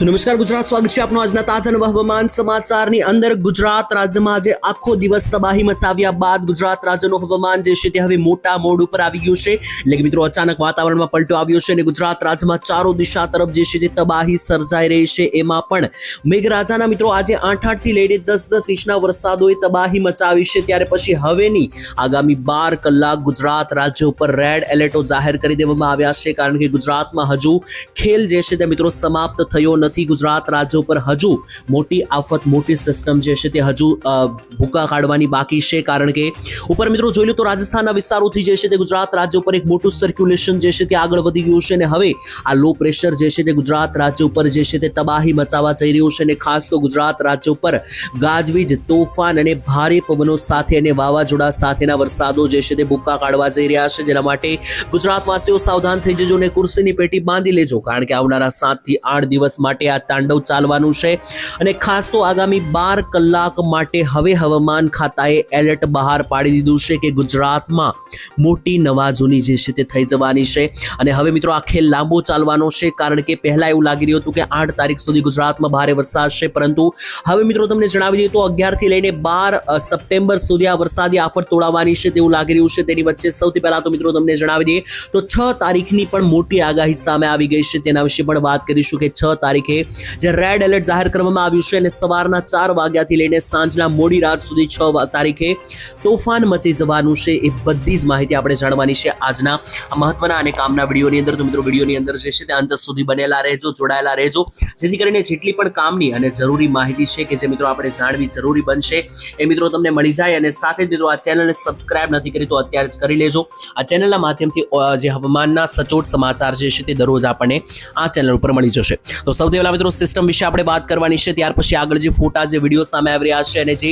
તો નમસ્કાર, ગુજરાત સ્વાગત છે આપનું આજના તાજા હવામાન સમાચારની અંદર. ગુજરાત રાજ્યમાં આજે આખો દિવસ તબાહી મચાવ્યા બાદ ગુજરાત રાજ્યનું હવામાન જે છે તે હવે મોટા મોડ ઉપર આવી ગયું છે. એટલે કે મિત્રો, અચાનક વાતાવરણમાં પલટો આવ્યો છે અને ગુજરાત રાજ્યમાં ચારો દિશા તરફ જે છે તે તબાહી સર્જાઈ રહી છે. એમાં પણ મેઘરાજાના મિત્રો, આજે આઠ આઠથી લઈને દસ દસ ઇંચના વરસાદોએ તબાહી મચાવી છે. ત્યારે પછી હવેની આગામી બાર કલાક ગુજરાત રાજ્ય ઉપર રેડ એલર્ટો જાહેર કરી દેવામાં આવ્યા છે. કારણ કે ગુજરાતમાં હજુ ખેલ જે છે તે મિત્રો સમાપ્ત થયો નથી. ગુજરાત રાજ્ય ઉપર હજુ મોટી આફત, મોટી સિસ્ટમ જે છે તે હજુ ભૂકા કાઢવાની બાકી છે. કારણ કે ઉપર મિત્રો જોઈ લો તો રાજસ્થાનના વિસ્તારોથી જે છે તે ગુજરાત રાજ્ય ઉપર એક મોટું સર્ક્યુલેશન જે છે તે આગળ વધી ગયું છે અને હવે આ લો પ્રેશર જે છે તે ગુજરાત રાજ્ય ઉપર જે છે તે તબાહી મચાવવા જઈ રહ્યું છે અને ખાસ તો ગુજરાત રાજ્ય ઉપર ગાજવીજ, તોફાન અને ભારે પવનો સાથે અને વાવાઝોડા સાથેના વરસાદો જે છે તે ભૂકા કાઢવા જઈ રહ્યા છે. જેના માટે ગુજરાતવાસીઓ સાવધાન થઈ જજો અને કુર્સીની પેટી બાંધી લેજો. કારણ કે આવનારા સાતથી આઠ દિવસ માટે આ તાંડવ ચાલવાનું છે. અને ખાસ તો આગામી બાર કલાક માટે હવે હવામાન ખાતાએ એલર્ટ બહાર પાડી દીધું છે કે ગુજરાતમાં મોટી નવાજોની જે છે તે થઈ જવાની છે. અને હવે મિત્રો આ ખેલ લાંબો ચાલવાનો છે કારણ કે પહેલા એવું લાગી રહ્યું હતું કે આઠ તારીખ સુધી ગુજરાતમાં ભારે વરસાદ છે. પરંતુ હવે મિત્રો તમને જણાવી દઈએ તો અગિયારથી લઈને બાર સપ્ટેમ્બર સુધી આ વરસાદી આફત તોડાવવાની છે તેવું લાગી રહ્યું છે. તેની વચ્ચે સૌથી પહેલા તો મિત્રો તમને જણાવી દઈએ તો છ તારીખની પણ મોટી આગાહી સામે આવી ગઈ છે. તેના વિશે પણ વાત કરીશું કે છ તારીખે જે રેડ એલર્ટ જાહેર કરવામાં આવ્યું છે અને સવારના ચાર વાગ્યાથી લઈને સાંજના મોડી રાત સુધી છ તારીખે તોફાન મચી જવાનું છે એ બધી જ માહિતી આપણે જાણવાની છે આજના મહત્વના અને કામના વિડીયોની અંદર. તો મિત્રો, વિડીયોની અંદર જે છે તે અંત સુધી બનેલા રહેજો, જોડાયેલા રહેજો. જેથી કરીને જેટલી પણ કામની અને જરૂરી માહિતી છે કે જે મિત્રો આપણે જાણવી જરૂરી બનશે, એ મિત્રો તમને મળી જાય અને સાથે જ મિત્રો આ ચેનલને સબસ્ક્રાઇબ નથી કરી તો અત્યારે જ કરી લેજો. આ ચેનલના માધ્યમથી જે હવામાનના સચોટ સમાચાર જે છે તે દરરોજ આપણને આ ચેનલ ઉપર મળી જશે. તો સૌથી પહેલા મિત્રો સિસ્ટમ વિશે આપણે વાત કરવાની છે. ત્યાર પછી આગળ જે ફોટા, જે વીડિયો સામે આવી રહ્યા છે અને જે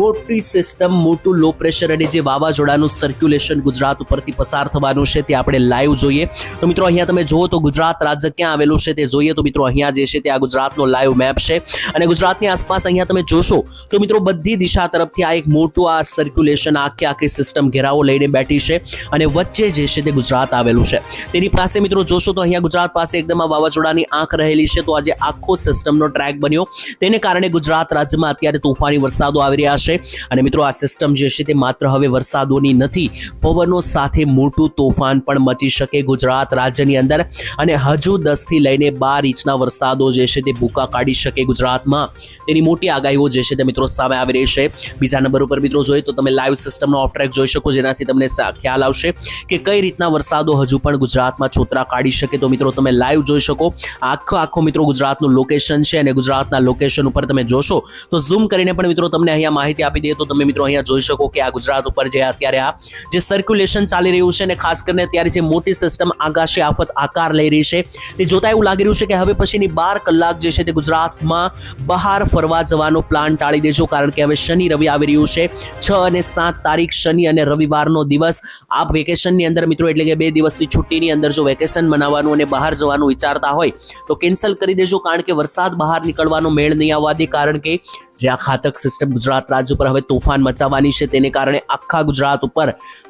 મોટી સિસ્ટમ મોટું લો પ્રેશર અને જે વાવાઝોડાનું સર્ક્યુલેશન ગુજરાત ઉપરથી પસાર થવાનું છે, તે આપણે લાઈવ જોઈએ. તો મિત્રો અહીંયા તમે જુઓ તો ગુજરાત રાજ્ય ક્યાં આવેલું છે તે જોઈએ. તો મિત્રો અહીંયા જે છે તે આ ગુજરાતનો લાઈવ મેપ છે અને ગુજરાતની આસપાસ અહીંયા તમે જોશો તો મિત્રો બધી દિશા તરફથી આ એક મોટું આ સર્ક્યુલેશન આખી આખી સિસ્ટમ ઘેરાવો લઈને બેઠી છે અને વચ્ચે જે છે તે ગુજરાત આવેલું છે. તેની પાસે મિત્રો જોશો તો અહીંયા ગુજરાત પાસે એકદમ આ વાવાઝોડાની આંખ રહેલી છે. તો આજે આખો સિસ્ટમનો ટ્રેક બન્યો. તેને કારણે ગુજરાત રાજ્યમાં અત્યારે તોફાની વરસાદો આવી રહ્યા છે. અને મિત્રો, આ સિસ્ટમ જે છે તે માત્ર હવે વરસાદોની નથી, પવનો સાથે મોટું તોફાન પણ મચી શકે ગુજરાત રાજ્યની અંદર. અને હજુ દસથી લઈને બાર ઇંચના વરસાદો જે છે તે ભૂકા કાઢી શકે ગુજરાતમાં. તેની મોટી આગાહીઓ જે છે તે મિત્રો સામે આવી રહી છે. બીજા નંબર ઉપર મિત્રો જોઈએ તો તમે લાઈવ સિસ્ટમનો ઓફ ટ્રેક જોઈ શકો, જેનાથી તમને ખ્યાલ આવશે કે કઈ રીતના વરસાદો હજુ પણ ગુજરાતમાં છોતરા કાઢી શકે. તો મિત્રો, તમે લાઈવ જોઈ શકો. આખો આખો મિત્રો ગુજરાતનું લોકેશન છે અને ગુજરાતના લોકેશન ઉપર તમે જોશો, તો ઝૂમ કરીને પણ મિત્રો તમને અહીંયા માહિતી આપી દઈએ. તો તમે મિત્રો અહીંયા જોઈ શકો કે આ ગુજરાત ઉપર જે અત્યારે આ જે સર્ક્યુલેશન ચાલી રહ્યું છે અને ખાસ કરીને અત્યારે જે મોટી સિસ્ટમ આકાશી આફત આકાર લઈ રહી છે, તે જોતા એવું લાગી રહ્યું છે કે હવે પછીની બાર કલાક જે છે તે ગુજરાતમાં બહાર ફરવા જવાનો પ્લાન ટાળી દેજો. કારણ કે હવે શનિ રવિ આવી રહ્યું છે. છ અને સાત તારીખ શનિ અને રવિવારનો દિવસ. આ વેકેશનની અંદર મિત્રો, એટલે કે બે દિવસની છુટ્ટીની અંદર જો વેકેશન મનાવવાનું અને બહાર જવાનું વિચારતા હોય, તો કેન્સલ કરી દેજો કારણ કે વરસાદ બહાર નીકળવાનો મેળ નહીં આવવા દે, કારણ કે જે આ ખાતક સિસ્ટમ ગુજરાત રાજ્ય ઉપર હવે તોફાન મચાવવાની છે તેને કારણે આખા ગુજરાત ઉપર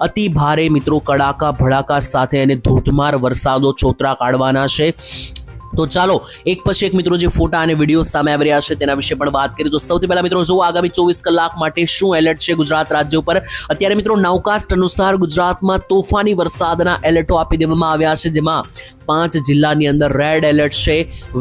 અતિ ભારે મિત્રો કડાકા, ભડાકા સાથે અને ધોધમાર વરસાદો છોતરા કાઢવાના છે. તો ચાલો, એક પછી એક મિત્રો જે ફોટા અને વીડિયો સામે આવી રહ્યા છે તેના વિશે પણ વાત કરીએ. તો સૌથી પહેલા મિત્રો જુઓ આગામી ચોવીસ કલાક માટે શું એલર્ટ છે ગુજરાત રાજ્ય ઉપર. અત્યારે મિત્રો નવકાસ્ટ અનુસાર ગુજરાતમાં તોફાની વરસાદના એલર્ટો આપી દેવામાં આવ્યા છે, જેમાં પાંચ જિલ્લાની અંદર રેડ એલર્ટ છે.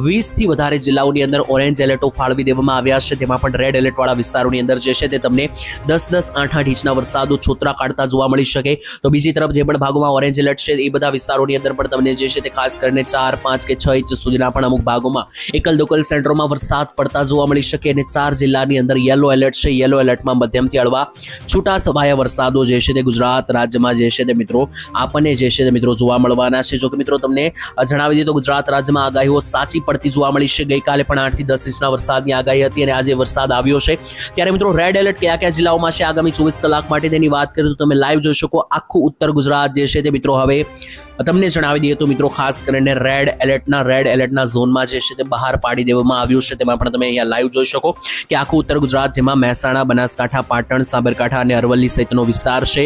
વીસથી વધારે જિલ્લાઓની અંદર ઓરેન્જ એલર્ટો ફાળવી દેવામાં આવ્યા છે. તેમાં પણ રેડ એલર્ટવાળા વિસ્તારોની અંદર જે છે તે તમને દસ દસ, આઠ આઠ ઇંચના વરસાદો છોતરા કાઢતા જોવા મળી શકે. તો બીજી તરફ જે પણ ભાગોમાં ઓરેન્જ એલર્ટ છે એ બધા વિસ્તારોની અંદર પણ તમને જે છે તે ખાસ કરીને ચાર, પાંચ કે છ ઇંચ સુધીના પણ અમુક ભાગોમાં એકલ દોકલ સેન્ટરોમાં વરસાદ પડતા જોવા મળી શકે અને ચાર જિલ્લાની અંદર યલો એલર્ટ છે. યલો એલર્ટમાં મધ્યમથી હળવા છૂટા છવાયા વરસાદો જે છે તે ગુજરાત રાજ્યમાં જે છે તે મિત્રો આપણને જે છે તે મિત્રો જોવા મળવાના છે. જો કે મિત્રો તમને જણાવી તો ગુજરાત રાજ્યમાં આગાહીઓ સાચી પડતી જોવા મળી છે. ગઈકાલે પણ આઠથી દસ ઇંચના વરસાદની આગાહી હતી અને આજે વરસાદ આવ્યો છે. ત્યારે મિત્રો રેડ એલર્ટ કયા કયા જિલ્લાઓમાં છે? આગામી ચોવીસ કલાક માટે તેની વાત કરીએ તો તમે લાઈવ જોઈ શકો. આખું ઉત્તર ગુજરાત જે છે તે મિત્રો હવે તમને જણાવી દઈએ તો મિત્રો, ખાસ કરીને રેડ એલર્ટના રેડ એલર્ટના ઝોનમાં જે છે તે બહાર પાડી દેવામાં આવ્યું છે. તેમાં પણ તમે અહીંયા લાઈવ જોઈ શકો કે આખું ઉત્તર ગુજરાત, જેમાં મહેસાણા, બનાસકાંઠા, પાટણ, સાબરકાંઠા અને અરવલ્લી સહિતનો વિસ્તાર છે.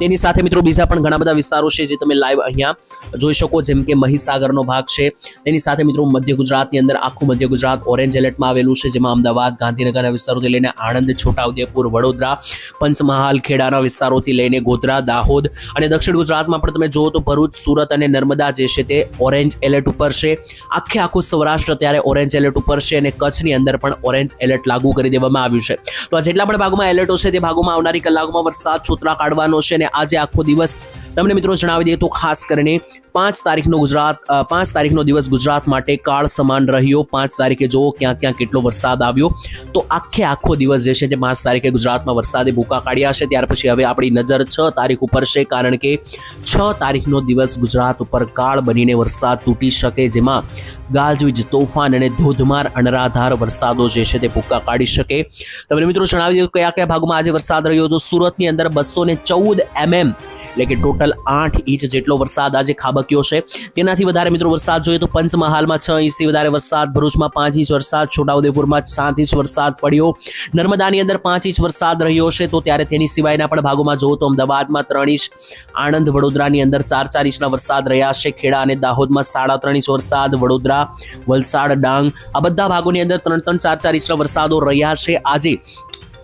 તેની સાથે મિત્રો બીજા પણ ઘણા બધા વિસ્તારો છે જે તમે લાઈવ અહીંયા જોઈ શકો, જેમ કે મહીસાગરનો ભાગ છે. તેની સાથે મિત્રો મધ્ય ગુજરાતની અંદર આખું મધ્ય ગુજરાત ઓરેન્જ એલર્ટમાં આવેલું છે, જેમાં અમદાવાદ, ગાંધીનગરના વિસ્તારોથી લઈને આણંદ, છોટાઉદેપુર, વડોદરા, પંચમહાલ, ખેડાના વિસ્તારોથી લઈને ગોધરા, દાહોદ અને દક્ષિણ ગુજરાતમાં પણ તમે જુઓ તો ભરૂચ સુરત અને નર્મદા જે છે તે ઓરેન્જ એલર્ટ ઉપર છે. આખે આખું સૌરાષ્ટ્ર ત્યારે ઓરેન્જ એલર્ટ ઉપર છે અને કચ્છની અંદર પણ ઓરેન્જ એલર્ટ લાગુ કરી દેવામાં આવ્યું છે. તો આ જેટલા પણ ભાગોમાં એલર્ટો છે તે ભાગોમાં આવનારી કલાકોમાં વરસાદ છૂતરા કાઢવાનો છે અને આજે આખો દિવસ તમને મિત્રો જણાવી દઈએ તો ખાસ કરીને પાંચ તારીખનો ગુજરાત પાંચ તારીખનો દિવસ ગુજરાત માટે કાળ સમાન રહ્યો. પાંચ તારીખે જુઓ ક્યાં ક્યાં કેટલો વરસાદ આવ્યો. તો આખે આખો દિવસ જે છે તે પાંચ તારીખે ગુજરાતમાં વરસાદે ભૂકા કાઢ્યા છે. ત્યાર પછી હવે આપણી નજર છ તારીખ ઉપર છે કારણ કે છ તારીખનો દિવસ ગુજરાત ઉપર કાળ બનીને વરસાદ તૂટી શકે જેમાં ગાજવીજ તોફાન અને ધોધમાર અનરાધાર વરસાદો જે છે તે ભૂકા કાઢી શકે. તમને મિત્રો જણાવી દઉં કયા કયા ભાગમાં આજે વરસાદ રહ્યો તો સુરતની અંદર બસો ને ચૌદ એમએમ એટલે કે ટોટલ આઠ ઇંચ જેટલો વરસાદ આજે ખાબક્યો છે. તેનાથી વધારે મિત્રો વરસાદ જોઈએ તો પંચમહાલમાં છ ઇંચથી વધારે વરસાદ, ભરૂચમાં પાંચ ઇંચ વરસાદ, છોટાઉદેપુરમાં સાત ઇંચ વરસાદ પડ્યો. નર્મદાની અંદર પાંચ ઇંચ વરસાદ રહ્યો છે તો ત્યારે તેની સિવાયના પણ ભાગોમાં જુઓ તો અમદાવાદમાં ત્રણ ઇંચ, આણંદ, વડોદરાની અંદર ચાર ચાર ઇંચના વરસાદ રહ્યા છે. ખેડા અને દાહોદમાં સાડા ત્રણ ઇંચ વરસાદ, વડોદરા, વલસાડ, ડાંગ આ બધા ભાગોની અંદર ત્રણ ત્રણ ચાર ચાર ઇંચના વરસાદો રહ્યા છે. આજે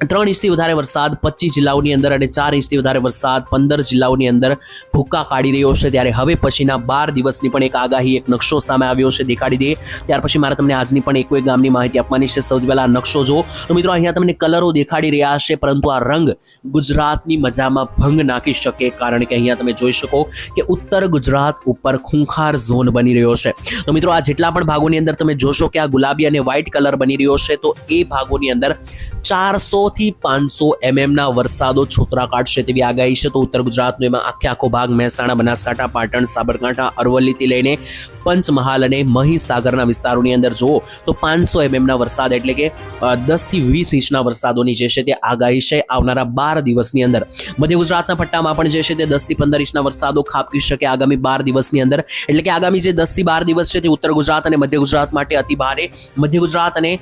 ત્રણ ઇંચથી વધારે વરસાદ, પચીસ જિલ્લાઓની અંદર અને ચાર ઇંચથી વધારે વરસાદ, પંદર જિલ્લાઓની અંદર ભૂક્કા કાઢી રહ્યો છે. ત્યારે હવે પછીના બાર દિવસની પણ એક આગાહી, એક નકશો સામે આવ્યો છે દેખાડી દઈએ ત્યાર પછી મારે તમને આજની પણ એક ગામની માહિતી આપવાની છે. સૌથી પહેલા નકશો જો તો મિત્રો, અહીંયા તમને કલરો દેખાડી રહ્યા છે, પરંતુ આ રંગ ગુજરાતની મજામાં ભંગ નાખી શકે, કારણ કે અહીંયા તમે જોઈ શકો કે ઉત્તર ગુજરાત ઉપર ખૂંખાર ઝોન બની રહ્યો છે. તો મિત્રો, આ જેટલા પણ ભાગોની અંદર તમે જોશો કે આ ગુલાબી અને વ્હાઇટ કલર બની રહ્યો છે, તો એ ભાગોની અંદર ચારસો થી પાંચસો એમએમ ના વરસાદો છોતરા કાઢશે તેવી આગાહી છે. તો ઉત્તર ગુજરાતનો એમાં આખે આખો ભાગ મહેસાણા, બનાસકાંઠા, પાટણ, સાબરકાંઠા, અરવલ્લીથી લઈને પંચમહાલ અને મહીસાગરના વિસ્તારોની અંદર જુઓ તો પાંચસો એમએમના વરસાદ એટલે કે દસથી વીસ ઇંચના વરસાદોની જે છે તે આગાહી છે આવનારા બાર દિવસની અંદર. મધ્ય ગુજરાતના પટ્ટામાં પણ જે છે તે દસથી પંદર ઇંચના વરસાદો ખાબકી શકે આગામી બાર દિવસની અંદર. એટલે કે આગામી જે દસથી બાર દિવસ છે તે ઉત્તર ગુજરાત અને મધ્ય ગુજરાત માટે અતિ ભારે મધ્ય ગુજરાત અને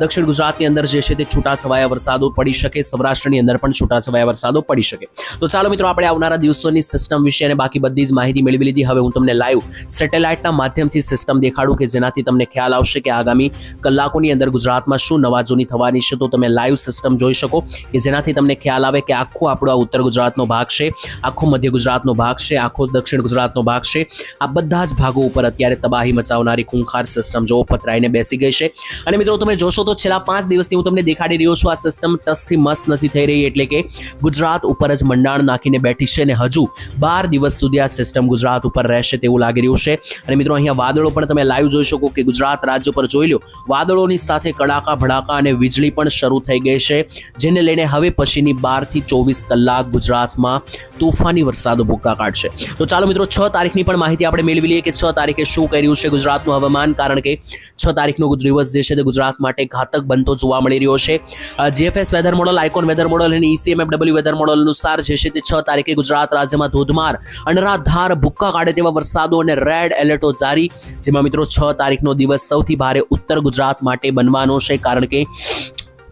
દક્ષિણ ગુજરાતની અંદર જે છે તે છૂટાછવાયા વરસાદો પડી શકે, સૌરાષ્ટ્રની અંદર પણ છૂટાછવાયા વરસાદો પડી શકે. તો ચાલો મિત્રો, આપણે આવનારા દિવસોની સિસ્ટમ વિશે અને બાકી બધી જ માહિતી મેળવી લીધી. હવે હું તમને લાઈવ સેટેલાઇટના માધ્યમથી સિસ્ટમ દેખાડું કે જેનાથી તમને ખ્યાલ આવશે કે આગામી કલાકોની અંદર ગુજરાતમાં શું નવાજોની થવાની છે. તો તમે લાઈવ સિસ્ટમ જોઈ શકો કે જેનાથી તમને ખ્યાલ આવે કે આખો આપણો આ ઉત્તર ગુજરાતનો ભાગ છે, આખો મધ્ય ગુજરાતનો ભાગ છે, આખો દક્ષિણ ગુજરાતનો ભાગ છે. આ બધા જ ભાગો ઉપર અત્યારે તબાહી મચાવનારી ખૂંખાર સિસ્ટમ જો પથરાઈને બેસી ગઈ છે. અને મિત્રો, તમે જોશો તો છેલ્લા પાંચ દિવસથી હું તમને દેખાડી રહ્યો છું આ સિસ્ટમ ટસથી મસ્ત નથી થઈ રહી, એટલે કે ગુજરાત ઉપર જ મંડાણ નાખીને બેઠી છે અને હજુ બાર દિવસ સુધી આ સિસ્ટમ ગુજરાત ઉપર રહેશે તેવું લાગી રહ્યું છે. અને મિત્રો, અહીંયા વાદળો પણ તમે લાઈવ જોઈ શકો કે ગુજરાત રાજ્ય પર જોઈ લો વાદળોની સાથે કડાકા, ભડાકા અને વીજળી પણ શરૂ થઈ ગઈ છે, જેને લઈને હવે પછીની બારથી ચોવીસ કલાક ગુજરાતમાં તોફાની વરસાદો ભૂકા કાઢશે. તો ચાલો મિત્રો, છ તારીખની પણ માહિતી આપણે મેળવી લઈએ કે છ તારીખે શું કર્યું છે ગુજરાતનું હવામાન, કારણ કે છ તારીખનો દિવસ જે છે તે ગુજરાત માટે ઘાતક બનતો જોવા મળી રહ્યો છે. GFS weather model ICON weather model અને ઈસીએમએફડબલ્યુ વેધર મોડલ અનુસાર જે છે તે છ તારીખે ગુજરાત રાજ્યમાં ધોધમાર અનરાધાર ભૂક્કા કાઢે તેવા વરસાદો અને રેડ એલર્ટો જારી. જેમાં મિત્રો છ તારીખનો દિવસ સૌથી ભારે ઉત્તર ગુજરાત માટે બનવાનો છે કારણ કે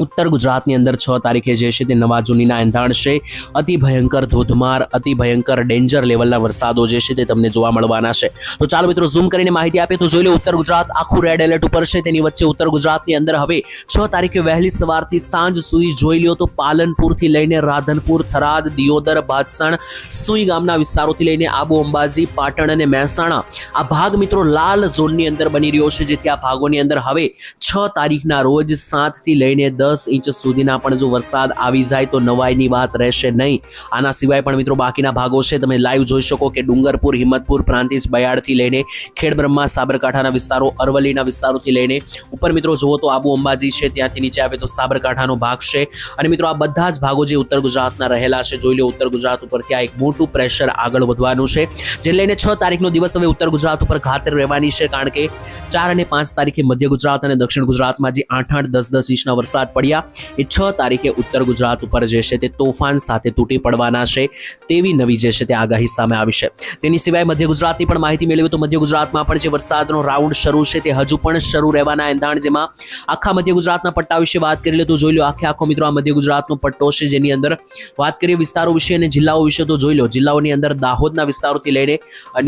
ઉત્તર ગુજરાતની અંદર છ તારીખે જે છે તે નવા જૂનીના એંધાણ છે. અતિ ભયંકર ધોધમાર, અતિ ભયંકર ડેન્જર લેવલના વરસાદો જે છે તે તમને જોવા મળવાના છે. તો ચાલો મિત્રો ઝૂમ કરીને માહિતી આપીએ. તો જોઈ લો ઉત્તર ગુજરાત આખું રેડ એલર્ટ ઉપર છે. તેની વચ્ચે ઉત્તર ગુજરાતની અંદર હવે છ તારીખે વહેલી સવારથી સાંજ સુધી જોઈ લ્યો તો પાલનપુરથી લઈને રાધનપુર, થરાદ, દિયોદર બાદસણ સુઈ ગામના વિસ્તારોથી લઈને આબુ અંબાજી, પાટણ અને મહેસાણા આ ભાગ મિત્રો લાલ ઝોનની અંદર બની રહ્યો છે. જેથી આ ભાગોની અંદર હવે છ તારીખના રોજ સાતથી લઈને દસ ઇંચ સુધીના પણ જો વરસાદ આવી જાય તો નવાઈની વાત રહેશે નહીં. આના સિવાય પણ મિત્રો બાકીના ભાગો છે, તમે લાઈવ જોઈ શકો કે ડુંગરપુર, હિંમતપુર, પ્રાંતિજ બયાડથી લઈને ખેડબ્રહ્મા, સાબરકાંઠાના વિસ્તારો, અરવલ્લીના વિસ્તારોથી લઈને ઉપર મિત્રો જુઓ તો આબુ અંબાજી છે, ત્યાંથી નીચે આવે તો સાબરકાંઠાનો ભાગ છે. અને મિત્રો આ બધા જ ભાગો જે ઉત્તર ગુજરાતના રહેલા છે, જોઈ લો ઉત્તર ગુજરાત ઉપરથી આ એક મોટું પ્રેશર આગળ વધવાનું છે, જે લઈને છ તારીખનો દિવસ હવે ઉત્તર ગુજરાત ઉપર ખાતર રહેવાની છે, કારણ કે ચાર અને પાંચ તારીખે મધ્ય ગુજરાત અને દક્ષિણ ગુજરાતમાં જે આઠ આઠ દસ દસ ઇંચના વરસાદ પડ્યા. એ છ તારીખે ઉત્તર ગુજરાત ઉપર જે છે તે તોફાન સાથે તૂટી પડવાના છે તેવી નવી જે છે તે આગાહી સામે આવી છે. તેની સિવાય મધ્ય ગુજરાતની પણ માહિતી મેળવી તો મધ્ય ગુજરાતમાં પણ જે વરસાદનો રાઉન્ડ શરૂ છે તે હજુ પણ શરૂ રહેવાના એંધાણ જેમાં આખા મધ્ય ગુજરાતના પટ્ટા વિશે વાત કરી લે તો જોઈ લો આખે આખો મિત્રો આ મધ્ય ગુજરાતનો પટ્ટો છે જેની અંદર વાત કરીએ વિસ્તારો વિશે અને જિલ્લાઓ વિશે તો જોઈ લો જિલ્લાઓની અંદર દાહોદના વિસ્તારોથી લઈને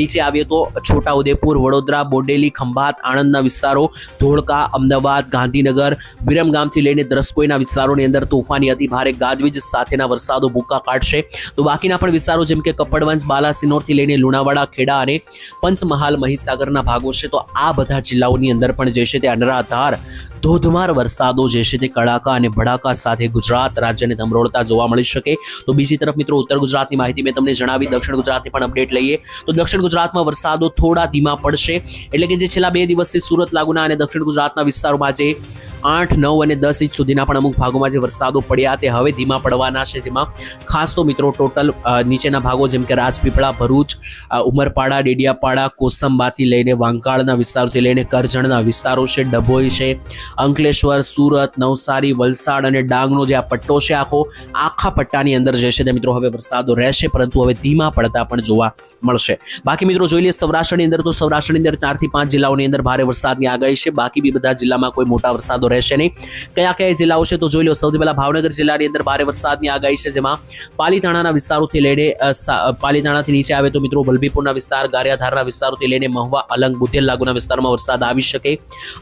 નીચે આવીએ તો છોટાઉદેપુર, વડોદરા, બોડેલી, ખંભાત, આણંદના વિસ્તારો, ધોળકા, અમદાવાદ, ગાંધીનગર, વિરમગામથી લઈને દ્રસ્કોઈના વિસ્તારોની અંદર તોફાની અતિ ભારે ગાજવીજ સાથેના વરસાદો ભૂક્કા કાઢશે. તો બાકીના પણ વિસ્તારો જેમ કે કપડવંશ બાલાસિનોરથી લઈને લુણાવાડા, ખેડા અને પંચમહાલ મહીસાગરના ભાગો છે. તો આ બધા જિલ્લાઓની અંદર પણ જે છે તે અનરાધાર ધોધમાર વરસાદો જે છે તે કડાકા અને ભડાકા સાથે ગુજરાત રાજ્યને ધમરોળતા જોવા મળી શકે. તો બીજી તરફ મિત્રો ઉત્તર ગુજરાતની માહિતી મેં તમને જણાવી. દક્ષિણ ગુજરાતની પણ અપડેટ લઈએ. તો દક્ષિણ ગુજરાતમાં વરસાદો થોડા ધીમા પડશે. એટલે કે જે છેલ્લા બે દિવસથી સુરત, લાગુના અને દક્ષિણ ગુજરાતના વિસ્તારોમાં જે આઠ, નવ અને દસ ઇંચ સુધીના પણ અમુક ભાગોમાં જે વરસાદો પડ્યા તે હવે ધીમા પડવાના છે, જેમાં ખાસ તો મિત્રો ટોટલ નીચેના ભાગો જેમ કે રાજપીપળા, ભરૂચ ઉમરપાડા, ડેડિયાપાડા, કોસંબાથી લઈને વાંકાળના વિસ્તારોથી લઈને કરજણના વિસ્તારો છે, ડભોઈ છે, અંકલેશ્વર, સુરત, નવસારી, વલસાડ અને ડાંગનો જે આ પટ્ટો છે, આખો આખા પટ્ટાની અંદર જે છે તે મિત્રો હવે વરસાદો રહેશે, પરંતુ હવે ધીમા પડતા પણ જોવા મળશે. બાકી મિત્રો જોઈ લઈએ સૌરાષ્ટ્રની અંદર તો સૌરાષ્ટ્રની અંદર ચારથી પાંચ જિલ્લાઓની અંદર ભારે વરસાદની આગાહી છે, બાકી બી બધા જિલ્લામાં કોઈ મોટા વરસાદો રહેશે નહીં. કયા કયા જિલ્લાઓ છે તો જોઈ લો, સૌથી પહેલા ભાવનગર જિલ્લાની અંદર ભારે વરસાદની આગાહી છે, જેમાં પાલીતાણાના વિસ્તારોથી લઈને પાલીતાણાથી નીચે આવે તો મિત્રો વલભીપુરના વિસ્તાર, ગારિયાધારના વિસ્તારોથી લઈને મહુવા, અલંગ બુધેલ લાગુના વિસ્તારમાં વરસાદ આવી શકે.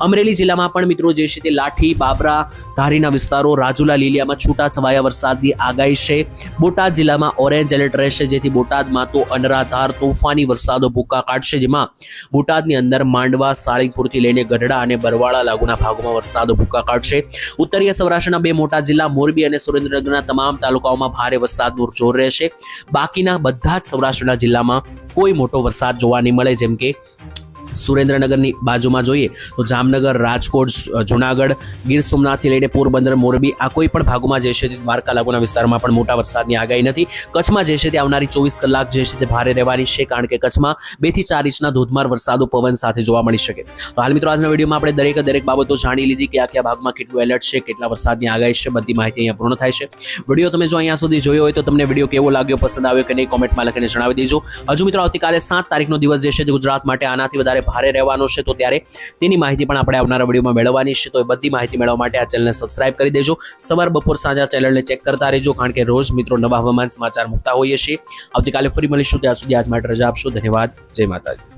અમરેલી જિલ્લામાં પણ મિત્રો જે છે તે લાઠી, બાબરા, ધારીના વિસ્તારો, રાજુલા, લીલિયામાં છૂટા છવાયા વરસાદની આગાહી છે. બોટાદ જિલ્લામાં ઓરેન્જ એલર્ટ રહેશે, જેથી બોટાદમાં તો અનરાધાર તોફાની વરસાદો ભૂકા કાઢશે, જેમાં બોટાદની અંદર માંડવા સાળીપુરથી લઈને ગઢડા અને બરવાળા લાગુના ભાગોમાં વરસાદો ભૂક્કા કાઢશે. ઉત્તરીય સૌરાષ્ટ્રના બે મોટા જિલ્લા, મોરબી અને સુરેન્દ્રનગરના તમામ તાલુકાઓમાં ભારે વરસાદનું જોર રહેશે. બાકીના બધા જ સૌરાષ્ટ્રના જિલ્લામાં કોઈ મોટો વરસાદ જોવા નહીં મળે, જેમ કે સુરેન્દ્રનગરની બાજુમાં જોઈએ તો જામનગર, રાજકોટ જુનાગઢ, ગીર સોમનાથથી લઈને પોરબંદર મોરબી આ કોઈ પણ ભાગોમાં જે છે તે દ્વારકા લાગુના વિસ્તારમાં પણ મોટા વરસાદની આગાહી નથી. કચ્છમાં જે છે તે આવનારી ચોવીસ કલાક જે છે તે ભારે રહેવાની છે કારણ કે કચ્છમાં બેથી ચાર ઇંચના ધોધમાર વરસાદો પવન સાથે જોવા મળી શકે. તો હાલ મિત્રો આજના વિડીયોમાં આપણે દરેક દરેક બાબતો જાણી લીધી કે આ કયા ભાગમાં કેટલું એલર્ટ છે, કેટલા વરસાદની આગાહી છે, બધી માહિતી અહીંયા પૂર્ણ થાય છે. વીડિયો તમે જો અહીંયા સુધી જોયો હોય તો તમને વીડિયો કેવો લાગ્યો, પસંદ આવ્યો કે નહીં, કોમેન્ટમાં લખીને જણાવી દેજો. હજુ મિત્રો આવતીકાલે સાત તારીખનો દિવસ જે છે ગુજરાત માટે આનાથી વધારે ભારે રહેવાનો છે તો ત્યારે તેની માહિતી પણ આપણે આવનારા વિડીયોમાં મેળવવાની છે. તો એ બધી માહિતી મેળવવા માટે આ ચેનલને સબસ્ક્રાઇબ કરી દેજો. સવાર બપોર સાંજા ચેનલને ચેક કરતા રહેજો, કારણ કે રોજ મિત્રો નવા હવામાન સમાચાર મૂકતા હોઈએ છીએ. આવતીકાલે ફરી મળીશું. ત્યાં સુધી આજ માટે રજા આપશો. ધન્યવાદ. જય માતાજી.